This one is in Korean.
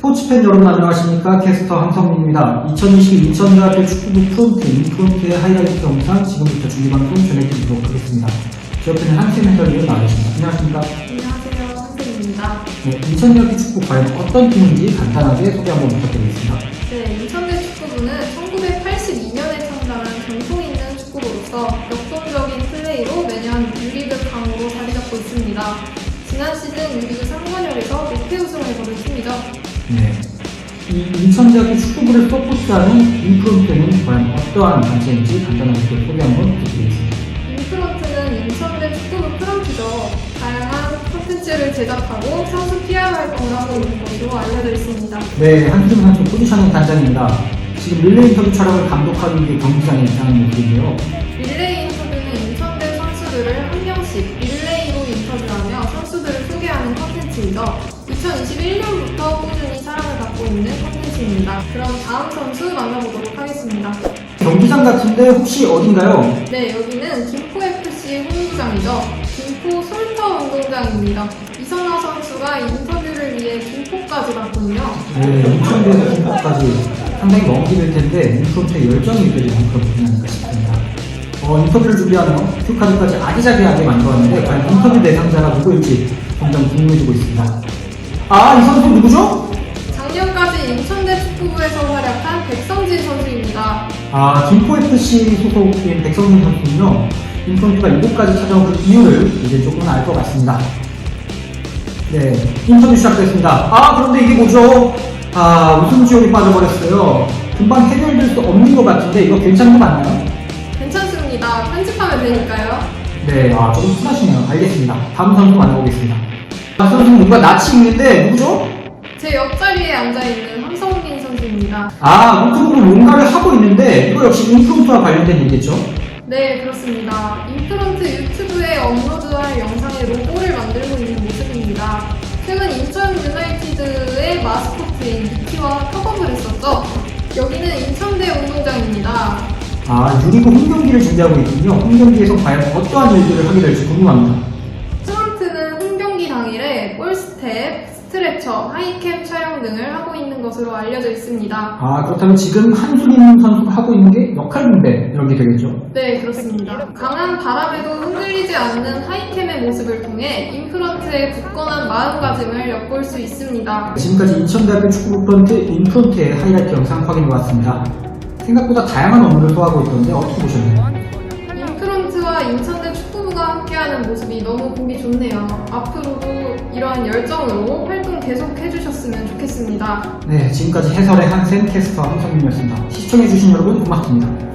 스포츠 팬 여러분 안녕하십니까 캐스터 황성민입니다. 2022 인천대학교 축구부 프론트 인 프론트의 하이라이트 영상 지금부터 준비방송 전해드리도록 하겠습니다. 제 옆에는 한팀 해설위원 나와주십니다. 안녕하십니까? 안녕하세요, 선생님입니다. 네, 인천대학교 축구 과연 어떤 팀인지 간단하게 소개 한번 부탁드리겠습니다. 네, 인천대 축구부는 1982년에 창단한 전통 있는 축구부로서 역동적인 플레이로 매년 유리그 강으로 자리 잡고 있습니다. 지난 시즌 유리그 3관역에서 목표 우승을 거둔 팀이죠. 네. 이 인천대학교 축구부를 서포트하는 인프론트는 과연 어떠한 단체인지 간단하게 소개 한번 부탁드리겠습니다. 인프런트는 인천대 축구부 프런트죠. 다양한 콘텐츠를 제작하고 선수 PR 활동을 하고 있는 것으로 알려져 있습니다. 네, 한수준 선수 포지션은 단장입니다. 지금 릴레이 인터뷰 촬영을 감독하는 게 경기장에 입장한 모습인데요. 릴레이 인터뷰는 인천대 선수들을 한 명씩 릴레이로 인터뷰하며 선수들을 소개하는 컨텐츠이죠. 2021년부터 꾸준히 사랑을 받고 있는 컨텐츠입니다. 그럼 다음 선수 만나보도록 하겠습니다. 경기장 같은데 혹시 어딘가요? 네, 여기는 김포FC 홈구장이죠. 김포 솔터 운동장입니다. 이선화 선수가 인터뷰를 위해 김포까지 갔군요. 네, 인천대에서 김포까지 상당히 먼 길일 텐데 인프론트의 열정이 느껴지는 그런 부분이 아닐까 싶습니다. 어, 인터뷰를 준비하며 큐카드까지 아기자기하게 만들었는데 과연 인터뷰 대상자가 누구일지 점점 궁금해지고 있습니다. 아, 이 선수 누구죠? 작년까지 인천대 축구부에서 활약한 백성진 선수입니다. 아, 김포FC 소속인 백성민 선수는요, 인프론트가 이곳까지 찾아온 그 이유를 이제 조금은 알 것 같습니다. 네, 인터뷰 시작됐습니다. 아, 그런데 이게 뭐죠? 아, 웃음 지옥에 빠져버렸어요. 금방 해결될 수 없는 것 같은데, 이거 괜찮은 거 맞나요? 괜찮습니다. 편집하면 되니까요. 네, 아, 조금 순하시네요. 알겠습니다. 다음 선수 만나보겠습니다. 누가 낯이 있는데, 누구죠? 제 옆자리에 앉아있는 함성민 선수입니다. 아, 노트북으로 뭔가를 하고 있는데, 이거 역시 인프론트와 관련된 얘기겠죠? 네, 그렇습니다. 인프런트 유튜브에 업로드할 영상에 로고를 만들고 있는 모습입니다. 최근 인천 유나이티드의 마스코트인 미키와 협업을 했었죠. 여기는 인천대 운동장입니다. 아, 유리고 홈 경기를 준비하고 있군요. 홈 경기에서 과연 어떠한 일들을 하게 될지 궁금합니다. 당일에 볼스텝, 스트레처, 하이캠 촬영 등을 하고 있는 것으로 알려져 있습니다. 아, 그렇다면 지금 한수림 선수가 하고 있는 게 역할 분배, 이런 게 되겠죠? 네, 그렇습니다. 강한 바람에도 흔들리지 않는 하이캠의 모습을 통해 인프런트의 굳건한 마음가짐을 엿볼 수 있습니다. 지금까지 인천대학교 축구부 프런트 인프론트의 하이라이트 영상 확인해봤습니다. 생각보다 다양한 업무를 소화하고 있던데 어떻게 보셨나요? 인천대 축구부가 함께하는 모습이 너무 보기 좋네요. 앞으로도 이러한 열정으로 활동 계속 해주셨으면 좋겠습니다. 네, 지금까지 해설의 한센 캐스터 한성민이었습니다. 시청해주신 여러분 고맙습니다.